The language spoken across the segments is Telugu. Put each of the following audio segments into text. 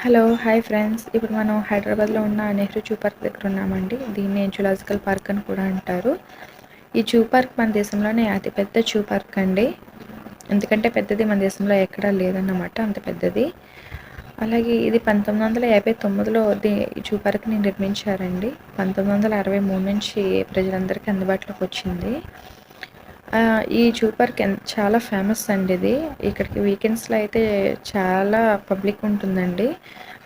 Hello hi friends. ఇప్పుడు మనం హైదరాబాద్లో ఉన్న నెహ్రూ జూ పార్క్ దగ్గర ఉన్నామండి. దీన్ని జులాజికల్ పార్క్ అని కూడా అంటారు. ఈ జూ పార్క్ మన దేశంలోనే అతిపెద్ద జూ పార్క్ అండి. ఎందుకంటే పెద్దది మన దేశంలో ఎక్కడా లేదన్నమాట అంత పెద్దది. అలాగే ఇది పంతొమ్మిది వందల యాభై తొమ్మిదిలో ది జూ పార్క్ని నిర్మించారండి. పంతొమ్మిది వందల అరవై మూడు నుంచి ప్రజలందరికీ అందుబాటులోకి వచ్చింది. ఈ జూ పార్క్ చాలా ఫేమస్ అండి ఇది. ఇక్కడికి వీకెండ్స్లో అయితే చాలా పబ్లిక్ ఉంటుందండి.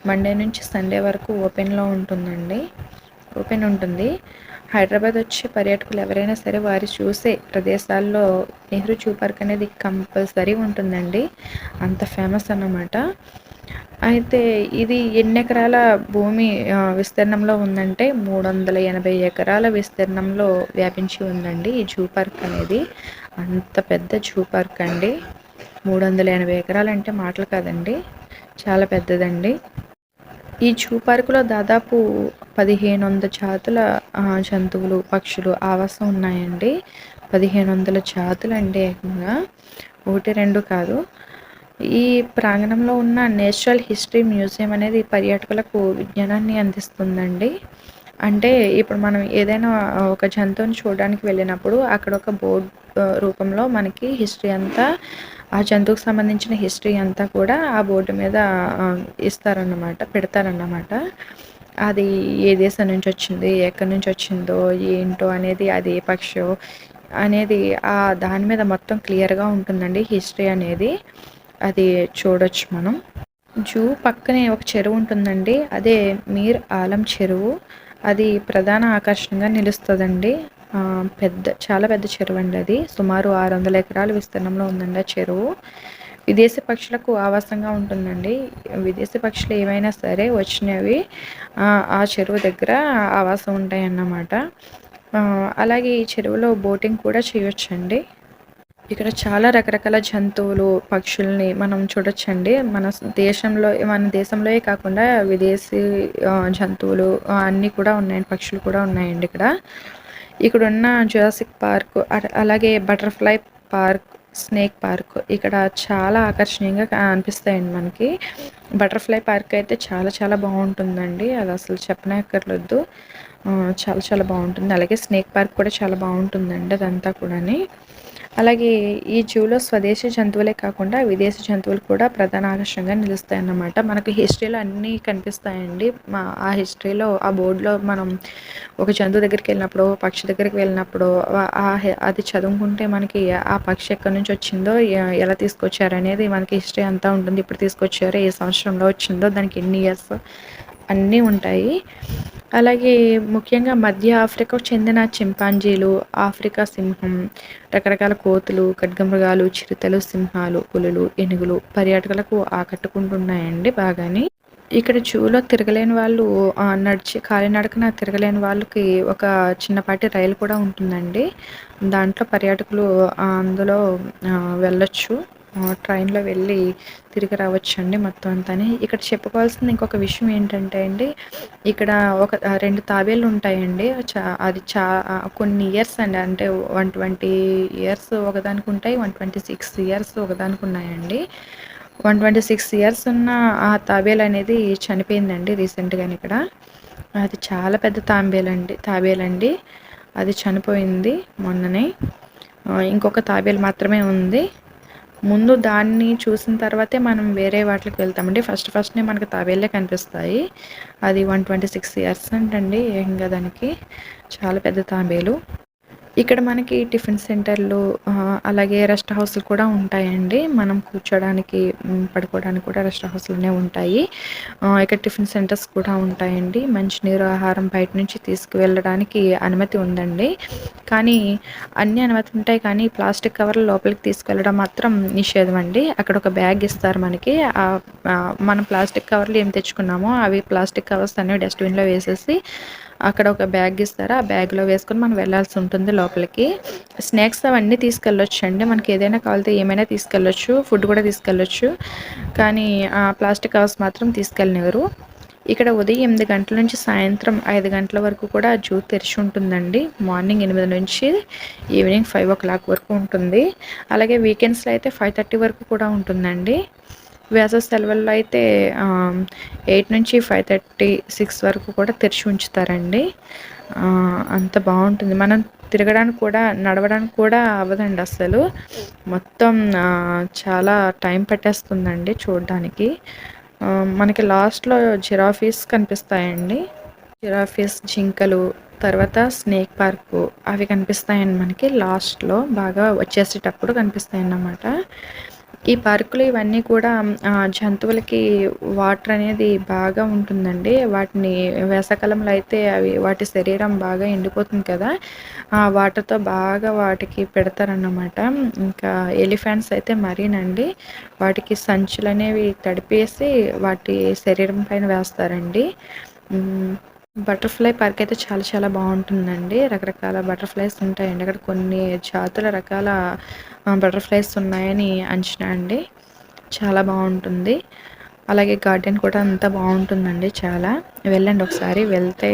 మండే నుంచి సండే వరకు ఓపెన్లో ఉంటుందండి. ఓపెన్ ఉంటుంది. హైదరాబాద్ వచ్చే పర్యాటకులు ఎవరైనా సరే వారి చూసే ప్రదేశాల్లో నెహ్రూ జూ పార్క్ అనేది కంపల్సరీ ఉంటుందండి. అంత ఫేమస్ అన్నమాట. అయితే ఇది ఎన్ని ఎకరాల భూమి విస్తీర్ణంలో ఉందంటే మూడు వందల ఎనభై ఎకరాల విస్తీర్ణంలో వ్యాపించి ఉందండి ఈ జూ పార్క్ అనేది. అంత పెద్ద జూ పార్క్ అండి. మూడు వందల ఎనభై ఎకరాలు అంటే మాటలు కాదండి. చాలా పెద్దదండి. ఈ జూ పార్కులో దాదాపు పదిహేను వందల జాతుల జంతువులు పక్షులు ఆవాసం ఉన్నాయండి. పదిహేను వందల జాతులు అంటే ఏకంగా. ఒకటి రెండు కాదు. ఈ ప్రాంగణంలో ఉన్న నేచురల్ హిస్టరీ మ్యూజియం అనేది పర్యాటకులకు విజ్ఞానాన్ని అందిస్తుందండి. అంటే ఇప్పుడు మనం ఏదైనా ఒక జంతువుని చూడడానికి వెళ్ళినప్పుడు అక్కడ ఒక బోర్డ్ రూపంలో మనకి హిస్టరీ అంతా ఆ జంతువుకు సంబంధించిన హిస్టరీ అంతా కూడా ఆ బోర్డు మీద ఇస్తారన్నమాట పెడతారన్నమాట. అది ఏ దేశం నుంచి వచ్చింది ఎక్కడి నుంచి వచ్చిందో ఏంటో అనేది అది ఏ పక్షో అనేది ఆ దాని మీద మొత్తం క్లియర్గా ఉంటుందండి హిస్టరీ అనేది. అది చూడొచ్చు మనం. జూ పక్కనే ఒక చెరువు ఉంటుందండి. అదే మీర్ ఆలం చెరువు. అది ప్రధాన ఆకర్షణగా నిలుస్తుందండి. పెద్ద చాలా పెద్ద చెరువు అండి అది. సుమారు ఆరు వందల ఎకరాల విస్తీర్ణంలో ఉందండి ఆ చెరువు. విదేశీ పక్షులకు ఆవాసంగా ఉంటుందండి. విదేశీ పక్షులు ఏవైనా సరే వచ్చినవి ఆ, చెరువు దగ్గర ఆవాసం ఉంటాయన్నమాట. అలాగే ఈ చెరువులో బోటింగ్ కూడా చేయొచ్చండి. ఇక్కడ చాలా రకరకాల జంతువులు పక్షుల్ని మనం చూడొచ్చండి. మన దేశంలో మన దేశంలోనే కాకుండా విదేశీ జంతువులు అన్నీ కూడా ఉన్నాయండి. పక్షులు కూడా ఉన్నాయండి ఇక్కడ. ఇక్కడ ఉన్న జురాసిక్ పార్క్ అలాగే బటర్ఫ్లై పార్క్ స్నేక్ పార్క్ ఇక్కడ చాలా ఆకర్షణీయంగా అనిపిస్తాయండి మనకి. బటర్ఫ్లై పార్క్ అయితే చాలా చాలా బాగుంటుందండి. అది అసలు చెప్పనక్కర్లేదు. చాలా చాలా బాగుంటుంది. అలాగే స్నేక్ పార్క్ కూడా చాలా బాగుంటుందండి అదంతా కూడాని. అలాగే ఈ జూలో స్వదేశీ జంతువులే కాకుండా విదేశీ జంతువులు కూడా ప్రధాన ఆకర్షణగా నిలుస్తాయి అన్నమాట మనకు హిస్టరీలో అన్నీ కనిపిస్తాయండి. మా ఆ హిస్టరీలో ఆ బోర్డులో మనం ఒక జంతువు దగ్గరికి వెళ్ళినప్పుడు పక్షి దగ్గరికి వెళ్ళినప్పుడు ఆ- హె- అది చదువుకుంటే మనకి ఆ పక్షి ఎక్కడి నుంచి వచ్చిందో ఎలా తీసుకొచ్చారు అనేది మనకి హిస్టరీ అంతా ఉంటుంది. ఇప్పుడు తీసుకొచ్చారు ఏ సంవత్సరంలో వచ్చిందో దానికి ఎన్ని ఇయర్స్ అన్నీ ఉంటాయి. అలాగే ముఖ్యంగా మధ్య ఆఫ్రికాకు చెందిన చింపాంజీలు ఆఫ్రికా సింహం రకరకాల కోతులు ఖడ్గమృగాలు చిరుతలు సింహాలు పులులు ఏనుగులు పర్యాటకులకు ఆకట్టుకుంటున్నాయండి బాగాని. ఇక్కడ జూలో తిరగలేని వాళ్ళు నడిచి కాలినడకన తిరగలేని వాళ్ళకి ఒక చిన్నపాటి రైలు కూడా ఉంటుందండి. దాంట్లో పర్యాటకులు అందులో వెళ్ళొచ్చు. ట్రైన్లో వెళ్ళి తిరిగి రావచ్చు అండి మొత్తం అంతాని. ఇక్కడ చెప్పుకోవాల్సిన ఇంకొక విషయం ఏంటంటే అండి ఇక్కడ ఒక రెండు తాబేళ్ళు ఉంటాయండి. చా అది చా కొన్ని ఇయర్స్ అండి అంటే వన్ ట్వంటీ ఇయర్స్ ఒకదానికి ఉంటాయి వన్ ట్వంటీ సిక్స్ ఇయర్స్ ఒకదానికి ఉన్నాయండి. వన్ ట్వంటీ సిక్స్ ఇయర్స్ ఉన్న ఆ తాబేలు అనేది చనిపోయిందండి రీసెంట్గా ఇక్కడ. అది చాలా పెద్ద తాంబేలండి తాబేలండి. అది చనిపోయింది మొన్ననే. ఇంకొక తాబేలు మాత్రమే ఉంది. ముందు దాన్ని చూసిన తర్వాతే మనం వేరే వాటికి వెళ్తామండి. ఫస్ట్ ఫస్ట్నే మనకు తవేళ్ళే కనిపిస్తాయి. అది వన్ ట్వంటీ సిక్స్ ఇయర్స్ అంటండి. ఇంకా దానికి. చాలా పెద్ద తాబేలు. ఇక్కడ మనకి టిఫిన్ సెంటర్లు అలాగే రెస్ట్ హౌస్లు కూడా ఉంటాయండి. మనం కూర్చోడానికి పడుకోవడానికి కూడా రెస్ట్ హౌస్లోనే ఉంటాయి. ఇక్కడ టిఫిన్ సెంటర్స్ కూడా ఉంటాయండి. మంచినీరు ఆహారం బయట నుంచి తీసుకువెళ్ళడానికి అనుమతి ఉందండి. కానీ అన్ని అనుమతి ఉంటాయి కానీ ప్లాస్టిక్ కవర్లు లోపలికి తీసుకెళ్ళడం మాత్రం నిషేధం అండి అక్కడ ఒక బ్యాగ్ ఇస్తారు మనకి. మనం ప్లాస్టిక్ కవర్లు ఏం తెచ్చుకున్నామో అవి ప్లాస్టిక్ కవర్స్ అన్ని డస్ట్బిన్లో వేసేసి అక్కడ ఒక బ్యాగ్ ఇస్తారు? ఆ బ్యాగ్లో వేసుకొని మనం వెళ్ళాల్సి ఉంటుంది లోపలికి. స్నాక్స్ అవన్నీ తీసుకెళ్ళొచ్చు అండి మనకి ఏదైనా కావాలితే ఏమైనా తీసుకెళ్ళొచ్చు. ఫుడ్ కూడా తీసుకెళ్ళొచ్చు. కానీ ఆ ప్లాస్టిక్ కవర్స్ మాత్రం తీసుకెళ్ళనివ్వరు. ఇక్కడ ఉదయం ఎనిమిది గంటల నుంచి సాయంత్రం ఐదు గంటల వరకు కూడా జూ తెరిచి ఉంటుందండి. మార్నింగ్ ఎనిమిది నుంచి ఈవినింగ్ ఫైవ్ ఓ క్లాక్ వరకు ఉంటుంది. అలాగే వీకెండ్స్లో అయితే ఫైవ్ థర్టీ వరకు కూడా ఉంటుందండి. వేసవి సెలవుల్లో అయితే ఎయిట్ నుంచి ఫైవ్ థర్టీ సిక్స్ వరకు కూడా తెరిచి ఉంచుతారండి. అంత బాగుంటుంది. మనం తిరగడానికి కూడా నడవడానికి కూడా అవ్వదండి అసలు మొత్తం చాలా టైం పట్టేస్తుందండి చూడడానికి. మనకి లాస్ట్లో జిరాఫీస్ కనిపిస్తాయండి. జిరాఫీస్ జింకలు తర్వాత స్నేక్ పార్కు అవి కనిపిస్తాయండి మనకి. లాస్ట్లో బాగా వచ్చేసేటప్పుడు కనిపిస్తాయి అన్నమాట ఈ పార్కులు ఇవన్నీ కూడా జంతువులకి వాటర్ అనేది బాగా ఉంటుందండి. వాటిని వేసవకాలంలో అయితే అవి వాటి శరీరం బాగా ఎండిపోతుంది కదా. ఆ వాటర్తో బాగా వాటికి పెడతారన్నమాట. ఇంకా ఎలిఫెంట్స్ అయితే మరీనండి వాటికి సంచులు అనేవి తడిపేసి వాటి శరీరం పైన వేస్తారండి. బటర్ఫ్లై పార్క్ అయితే చాలా చాలా బాగుంటుందండి. రకరకాల బటర్ఫ్లైస్ ఉంటాయండి. అక్కడ కొన్ని జాతుల రకాల బటర్ఫ్లైస్ ఉన్నాయని అంచనా అండి. చాలా బాగుంటుంది. అలాగే గార్డెన్ కూడా అంతా బాగుంటుందండి చాలా. వెళ్ళండి ఒకసారి. వెళ్తే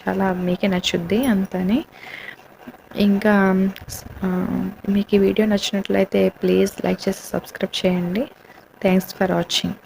చాలా మీకే నచ్చుద్ది అంతని. ఇంకా మీకు ఈ వీడియో నచ్చినట్లయితే ప్లీజ్ లైక్ చేసి సబ్స్క్రైబ్ చేయండి. Thanks for watching.